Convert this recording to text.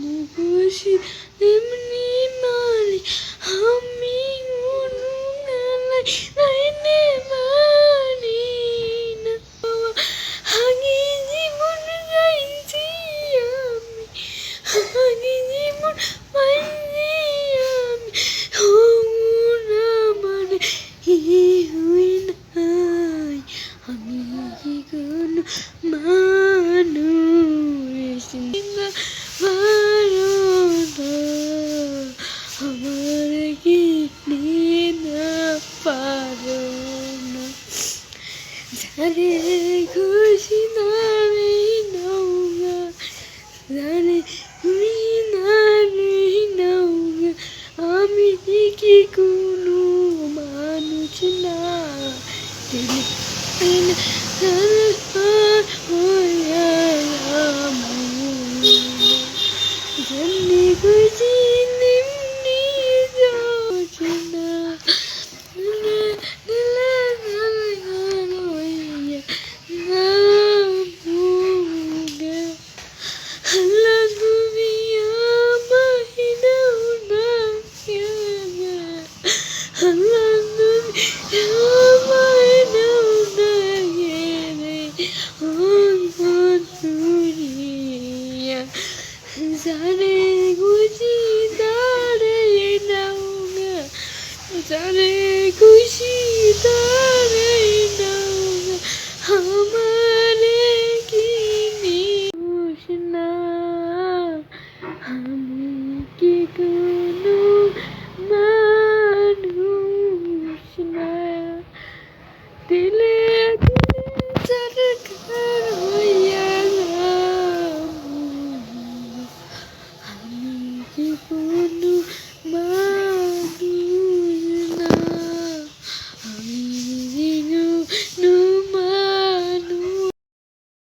মুখোশে তেমনি মালি আমি আরে খুশি না রে নৌকা আরে খুশি না রে নৌকা আমি কি কোনো মানুষ না। Sare guji dare naunga জানে খুশি তারে নাও আমারে কি নিস না আমি কি কোনো মানুষ না দিলে দিলে সরকার হইয়া গেলাম। আমি কি কোনো